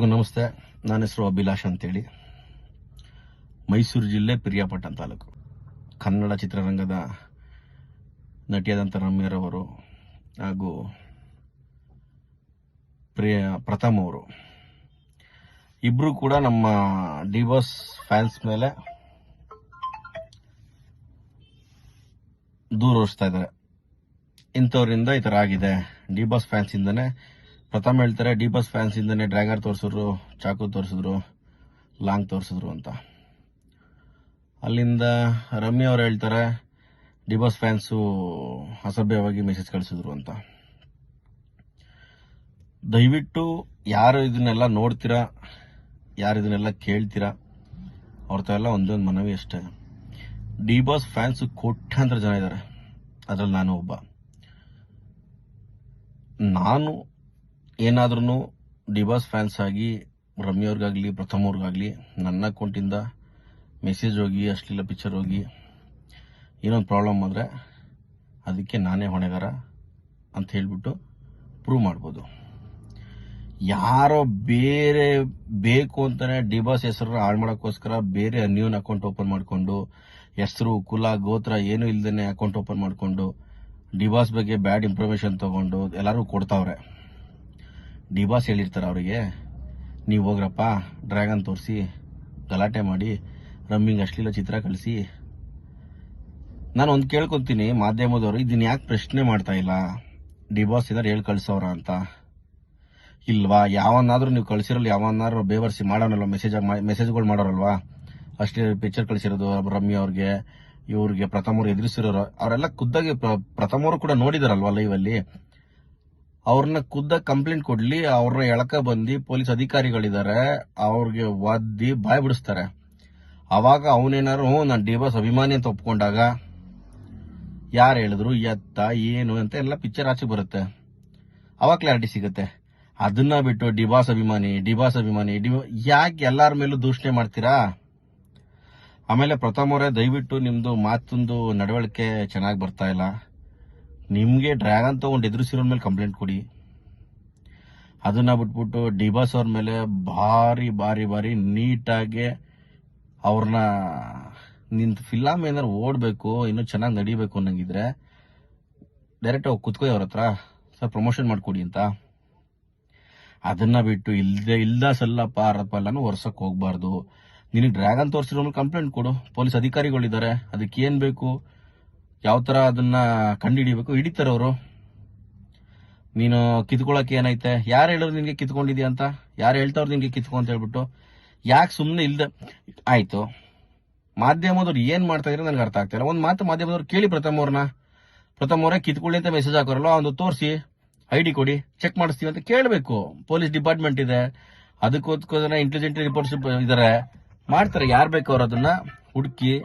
ಎಲ್ರಿಗೂ ನಮಸ್ತೆ. ನನ್ನ ಹೆಸರು ಅಭಿಲಾಷ್ ಅಂತೇಳಿ. ಮೈಸೂರು ಜಿಲ್ಲೆ ಪಿರಿಯಾಪಟ್ಟಣ ತಾಲೂಕು. ಕನ್ನಡ ಚಿತ್ರರಂಗದ ನಟಿಯಾದಂಥ ರಮ್ಯರವರು ಹಾಗೂ ಪ್ರಿಯ ಪ್ರಥಮ್ ಅವರು. ಇಬ್ಬರು ಕೂಡ ನಮ್ಮ ಡಿವೋರ್ಸ್ ಫ್ಯಾನ್ಸ್ ಮೇಲೆ ದೂರ ಓಡಿಸ್ತಾ ಇದ್ದಾರೆ. ಇಂಥವರಿಂದ ಈ ಥರ ಆಗಿದೆ. ಡಿ ಬಾಸ್ ಫ್ಯಾನ್ಸ್ ಇಂದನೇ ಪ್ರಥಮ ಹೇಳ್ತಾರೆ ಡಿ ಬಸ್ ಫ್ಯಾನ್ಸ್ ಇಂದನೇ ಡ್ರ್ಯಾಗರ್ ತೋರಿಸಿದ್ರು ಚಾಕು ತೋರಿಸಿದ್ರು ಲಾಂಗ್ ತೋರಿಸಿದ್ರು ಅಂತ. ಅಲ್ಲಿಂದ ರಮ್ಯ ಅವ್ರು ಹೇಳ್ತಾರೆ ಡಿ ಬಸ್ ಫ್ಯಾನ್ಸು ಅಸಭ್ಯವಾಗಿ ಮೆಸೇಜ್ ಕಳಿಸಿದ್ರು ಅಂತ. ದಯವಿಟ್ಟು ಯಾರು ಇದನ್ನೆಲ್ಲ ನೋಡ್ತೀರಾ, ಯಾರು ಇದನ್ನೆಲ್ಲ ಕೇಳ್ತೀರಾ, ಅವ್ರ ಎಲ್ಲ ಒಂದೊಂದು ಒಂದು ಮನವಿ ಅಷ್ಟೇ. ಡಿ ಬಾಸ್ ಫ್ಯಾನ್ಸ್ ಕೋಟ್ಯಾಂತರ ಜನ ಇದ್ದಾರೆ, ಅದ್ರಲ್ಲಿ ನಾನು ಒಬ್ಬ. ನಾನು ಏನಾದ್ರೂ ಡಿಬಾಸ್ ಫ್ಯಾನ್ಸ್ ಆಗಿ, ರಮ್ಯವ್ರಿಗಾಗ್ಲಿ ಪ್ರಥಮ್ ಅವ್ರಿಗಾಗ್ಲಿ ನನ್ನ ಅಕೌಂಟಿಂದ ಮೆಸೇಜ್ ಹೋಗಿ, ಅಶ್ಲೀಲ ಪಿಕ್ಚರ್ ಹೋಗಿ, ಏನೊಂದು ಪ್ರಾಬ್ಲಮ್ ಆದರೆ ಅದಕ್ಕೆ ನಾನೇ ಹೊಣೆಗಾರ ಅಂತ ಹೇಳಿಬಿಟ್ಟು ಪ್ರೂವ್ ಮಾಡ್ಬೋದು. ಯಾರೋ ಬೇರೆ ಬೇಕು ಅಂತಾನೆ ಡಿಬಾಸ್ ಹೆಸರು ಹಾಳು ಮಾಡೋಕ್ಕೋಸ್ಕರ ಬೇರೆ ಅನ್ಯೂನ್ ಅಕೌಂಟ್ ಓಪನ್ ಮಾಡಿಕೊಂಡು, ಹೆಸರು, ಕುಲ, ಗೋತ್ರ ಏನು ಇಲ್ಲದೇ ಅಕೌಂಟ್ ಓಪನ್ ಮಾಡಿಕೊಂಡು, ಡಿಬಾಸ್ ಬಗ್ಗೆ ಬ್ಯಾಡ್ ಇನ್ಫಾರ್ಮೇಷನ್ ತಗೊಂಡು ಎಲ್ಲರೂ ಕೊಡ್ತಾವ್ರೆ. ಡಿಬಾಸ್ ಹೇಳಿರ್ತಾರೆ ಅವರಿಗೆ. ನೀವು ಹೋಗ್ರಪ್ಪ, ಡ್ರ್ಯಾಗನ್ ತೋರಿಸಿ, ಗಲಾಟೆ ಮಾಡಿ, ರಮ್ಮಿಂಗ್ ಅಶ್ಲೀಲ ಚಿತ್ರ ಕಳಿಸಿ. ನಾನು ಒಂದು ಕೇಳ್ಕೊತೀನಿ, ಮಾಧ್ಯಮದವರು ಇದನ್ನ ಯಾಕೆ ಪ್ರಶ್ನೆ ಮಾಡ್ತಾ ಇಲ್ಲ? ಡಿಬಾಸ್ ಇದ್ದಾರೆ ಹೇಳಿ ಕಳಿಸೋರ ಅಂತ. ಇಲ್ವಾ? ಯಾವನ್ನಾದ್ರೂ ನೀವು ಕಳಿಸಿರಲ್ಲ ಯಾವನ್ನಾದ್ರೂ ಬೇವರ್ಸಿ ಮಾಡೋಣಲ್ವ ಮೆಸೇಜ್ ಮೆಸೇಜ್ಗಳು ಮಾಡೋರಲ್ವಾ? ಅಷ್ಟೇ ಪಿಕ್ಚರ್ ಕಳಿಸಿರೋದು ರಮ್ಯ ಅವ್ರಿಗೆ, ಇವ್ರಿಗೆ ಪ್ರಥಮರು ಎದುರಿಸಿರೋರು, ಅವರೆಲ್ಲ ಖುದ್ದಾಗಿ ಪ್ರ- ಪ್ರಥಮರು ಕೂಡ ನೋಡಿದಾರಲ್ವಾ ಲೈವ್ ಅಲ್ಲಿ? ಅವ್ರನ್ನ ಖುದ್ದ ಕಂಪ್ಲೇಂಟ್ ಕೊಡ್ಲಿ, ಅವ್ರನ್ನ ಎಳಕ ಬಂದು ಪೊಲೀಸ್ ಅಧಿಕಾರಿಗಳಿದ್ದಾರೆ ಅವ್ರಿಗೆ ಒದ್ದಿ ಬಾಯ್ ಬಿಡಿಸ್ತಾರೆ. ಅವಾಗ ಅವನೇನಾರು ನಾನು ಡಿಬಾಸ್ ಅಭಿಮಾನಿ ಅಂತ ಒಪ್ಕೊಂಡಾಗ ಯಾರು ಹೇಳಿದ್ರು, ಎತ್ತ, ಏನು ಅಂತ ಎಲ್ಲ ಪಿಕ್ಚರ್ ಆಚೆ ಬರುತ್ತೆ. ಅವಾಗ ಕ್ಲಾರಿಟಿ ಸಿಗುತ್ತೆ. ಅದನ್ನ ಬಿಟ್ಟು ಡಿಬಾಸ್ ಅಭಿಮಾನಿ ಡಿಬಾಸ್ ಅಭಿಮಾನಿ, ಡಿ- ಯಾಕೆ ಎಲ್ಲರ ಮೇಲೂ ದೂಷಣೆ ಮಾಡ್ತೀರಾ? ಆಮೇಲೆ ಪ್ರಥಮ ಅವರೇ, ದಯವಿಟ್ಟು ನಿಮ್ಮದು ಮಾತೊಂದು ನಡವಳಿಕೆ ಚೆನ್ನಾಗಿ ಬರ್ತಾ ಇಲ್ಲ. ನಿಮ್ಗೆ ಡ್ರ್ಯಾಗನ್ ತಗೊಂಡು ಎದುರಿಸಿರೋ ಮೇಲೆ ಕಂಪ್ಲೇಂಟ್ ಕೊಡಿ. ಅದನ್ನ ಬಿಟ್ಬಿಟ್ಟು ಡಿಬಾಸ್ ಅವ್ರ ಮೇಲೆ ಭಾರಿ ಭಾರಿ ಭಾರಿ ನೀಟಾಗಿ ಅವ್ರನ್ನ ನಿನ್ ಫಿಲಾಮ್ ಏನಾದ್ರು ಓಡಬೇಕು, ಇನ್ನೂ ಚೆನ್ನಾಗಿ ನಡಿಬೇಕು ಅನ್ನಂಗಿದ್ರೆ ಡೈರೆಕ್ಟ್ ಹೋಗಿ ಕುತ್ಕೋಯ್ ಅವ್ರ ಹತ್ರ. ಸರ್ ಪ್ರಮೋಷನ್ ಮಾಡ್ಕೊಡಿ ಅಂತ. ಅದನ್ನ ಬಿಟ್ಟು ಇಲ್ದೆ, ಇಲ್ದ ಸಲ್ಲಪ್ಪ ಅರಪ್ಪ ಎಲ್ಲಾನು ವರ್ಷಕ್ಕೆ ಹೋಗ್ಬಾರ್ದು. ನಿನಗೆ ಡ್ರ್ಯಾಗನ್ ತೋರಿಸಿರೋ ಕಂಪ್ಲೇಂಟ್ ಕೊಡು. ಪೊಲೀಸ್ ಅಧಿಕಾರಿಗಳಿದ್ದಾರೆ ಅದಕ್ಕೆ ಏನ್ ಬೇಕು? ಯಾವ ಥರ ಅದನ್ನ ಕಂಡುಹಿಡಿಬೇಕು? ಹಿಡಿತಾರೆ ಅವರು. ನೀನು ಕಿತ್ಕೊಳ್ಳೋಕೆ ಏನೈತೆ? ಯಾರು ಹೇಳೋರು ನಿನಗೆ ಕಿತ್ಕೊಂಡಿದ್ಯಾ ಅಂತ? ಯಾರು ಹೇಳ್ತಾವ್ರು ನಿನ್ಗೆ ಕಿತ್ಕೊ ಅಂತ ಹೇಳ್ಬಿಟ್ಟು. ಯಾಕೆ ಸುಮ್ಮನೆ ಇಲ್ದ ಆಯ್ತು. ಮಾಧ್ಯಮದವ್ರು ಏನು ಮಾಡ್ತಾ ಇದ್ರೆ ನನಗೆ ಅರ್ಥ ಆಗ್ತಿಲ್ಲ ಒಂದು ಮಾತು ಮಾಧ್ಯಮದವ್ರು ಕೇಳಿ ಪ್ರಥಮ ಅವ್ರನ್ನ. ಪ್ರಥಮ ಅವರೇ ಕಿತ್ಕೊಳ್ಳಿ ಅಂತ ಮೆಸೇಜ್ ಹಾಕೋರಲ್ಲ ಒಂದು ತೋರಿಸಿ. ಐ ಡಿ ಕೊಡಿ ಚೆಕ್ ಮಾಡಿಸ್ತೀವಿ ಅಂತ ಕೇಳಬೇಕು. ಪೊಲೀಸ್ ಡಿಪಾರ್ಟ್ಮೆಂಟ್ ಇದೆ. ಅದಕ್ಕೋಸ್ಕರ ಇಂಟೆಲಿಜೆಂಟ್ ರಿಪೋರ್ಟ್ಸ್ ಇದ್ದಾರೆ ಮಾಡ್ತಾರೆ. ಯಾರು ಬೇಕು ಅವ್ರು ಅದನ್ನ? ಹುಡುಕಿ.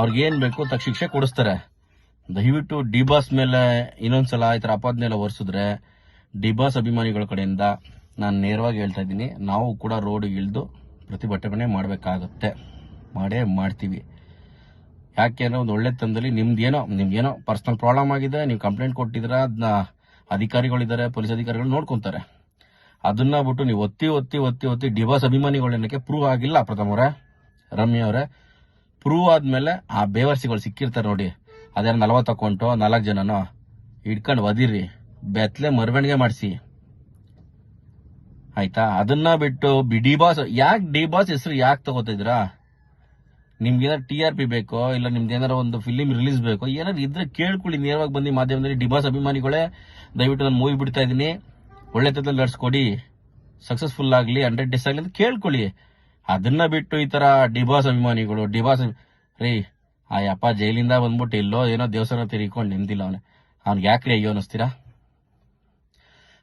ಅವ್ರಿಗೆ ಏನ್ ಬೇಕು ತಕ್ಕ ಶಿಕ್ಷೆ ಕೊಡಿಸ್ತಾರೆ. ದಯವಿಟ್ಟು ಡಿಬಾಸ್ ಮೇಲೆ ಇನ್ನೊಂದ್ಸಲ ಈ ತರ ಅಪಾದನೆ ಎಲ್ಲ ಡಿ ಡಿಬಾಸ್ ಅಭಿಮಾನಿಗಳ ಕಡೆಯಿಂದ ನಾನು ನೇರವಾಗಿ ಹೇಳ್ತಾ ಇದ್ದೀನಿ, ನಾವು ಕೂಡ ರೋಡಿಗೆ ಇಳಿದು ಪ್ರತಿಭಟನೆ ಮಾಡಬೇಕಾಗತ್ತೆ. ಮಾಡೇ ಮಾಡ್ತೀವಿ. ಯಾಕೆ ಅಂದ್ರೆ ಒಂದು ಒಳ್ಳೆ ತಂದಲ್ಲಿ ನಿಮ್ದೇನೋ, ನಿಮ್ಗೇನೋ ಪರ್ಸನಲ್ ಪ್ರಾಬ್ಲಮ್ ಆಗಿದೆ, ನೀವು ಕಂಪ್ಲೇಂಟ್ ಕೊಟ್ಟಿದ್ರೆ ಅದನ್ನ ಅಧಿಕಾರಿಗಳಿದ್ದಾರೆ, ಪೊಲೀಸ್ ಅಧಿಕಾರಿಗಳು ನೋಡ್ಕೊತಾರೆ. ಅದನ್ನ ಬಿಟ್ಟು ನೀವು ಒತ್ತಿ ಒತ್ತಿ ಒತ್ತಿ ಒತ್ತಿ ಡಿಬಾಸ್ ಅಭಿಮಾನಿಗಳು ಏನಕ್ಕೆ ಪ್ರೂವ್ ಆಗಿಲ್ಲ ಪ್ರಥಮರೇ ರಮ್ಯ ಅವರೇ. ಪ್ರೂವ್ ಆದ್ಮೇಲೆ ಆ ಬೇವರ್ಸಿಗಳು ಸಿಕ್ಕಿರ್ತಾರೆ ನೋಡಿ. ಅದೇ ನಲವತ್ತು ಅಕೌಂಟು ನಾಲ್ಕು ಜನನೋ? ಹಿಡ್ಕೊಂಡು ಒದಿರಿ. ಬೆತ್ತಲೆ ಮರವಣಿಗೆ ಮಾಡಿಸಿ. ಆಯ್ತಾ? ಅದನ್ನ ಬಿಟ್ಟು ಡಿ ಬಾಸ್ ಯಾಕೆ ಡಿ ಬಾಸ್ ಹೆಸರು ಯಾಕೆ ತಗೋತಿದ್ರಾ ನಿಮ್ಗೆ ಏನಾದ್ರು ಟಿ ಆರ್ ಪಿ ಬೇಕೋ, ಇಲ್ಲ ನಿಮ್ದು ಏನಾರ ಒಂದು ಫಿಲಿಮ್ ರಿಲೀಸ್ ಬೇಕೋ, ಏನಾದ್ರು ಇದ್ರೆ ಕೇಳ್ಕೊಳ್ಳಿ. ನೇರವಾಗಿ ಬಂದು ಮಾಧ್ಯಮದಲ್ಲಿ ಡಿಬಾಸ್ ಅಭಿಮಾನಿಗಳೇ. ದಯವಿಟ್ಟು ನಾನು ಮೂವಿ ಬಿಡ್ತಾ ಇದ್ದೀನಿ. ಒಳ್ಳೆ ತರದಲ್ಲಿ ನಡ್ಸ್ಕೊಡಿ. ಸಕ್ಸಸ್ಫುಲ್ ಆಗಲಿ ಹಂಡ್ರೆಡ್ ಡೇಸ್ ಆಗಲಿ ಅಂತ ಕೇಳ್ಕೊಳ್ಳಿ. ಅದನ್ನ ಬಿಟ್ಟು ಈ ತರ ಡಿಬಾಸ್ ಅಭಿಮಾನಿಗಳು, ಡಿಬಾಸ್ ರೀ ಆ ಯಪ್ಪ ಜೈಲಿಂದ ಬಂದ್ಬಿಟ್ಟು ಇಲ್ಲೋ ಏನೋ ದೇವಸ್ಥಾನ ತಿರ್ಕೊಂಡು ನಿಂತಿಲ್ಲ ಅವನೇ. ಅವ್ನಿಗೆ ಯಾಕ್ರಿ ಅಯ್ಯೋ ಅನ್ನಿಸ್ತೀರಾ?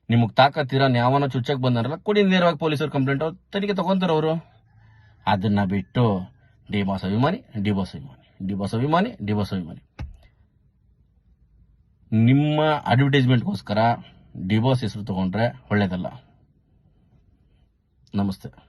ನಿಮಗ್ ತಾಕತ್ತೀರಾ? ಯಾವನೋ ಚುಚ್ಚಕ್ ಬಂದಾರಲ್ಲ, ಕೊಡಿ ನೇರವಾಗಿ ಪೊಲೀಸರು ಕಂಪ್ಲೇಂಟ್ ತನಿಖೆ ತಗೊಂತಾರ ಅವರು. ಅದನ್ನ ಬಿಟ್ಟು ಡಿ ಬಾಸ್ ಅಭಿಮಾನಿ, ಡಿಬಾಸ್ ಅಭಿಮಾನಿ ಡಿ ಬಾಸ್ ಅಭಿಮಾನಿ, ಡಿಬಾಸ್ ಅಭಿಮಾನಿ. ನಿಮ್ಮ ಅಡ್ವರ್ಟೈಸ್ಮೆಂಟ್ಗೋಸ್ಕರ ಡಿ ಬಾಸ್ ಹೆಸರು ತಗೊಂಡ್ರೆ ಒಳ್ಳೇದಲ್ಲ. ನಮಸ್ತೆ.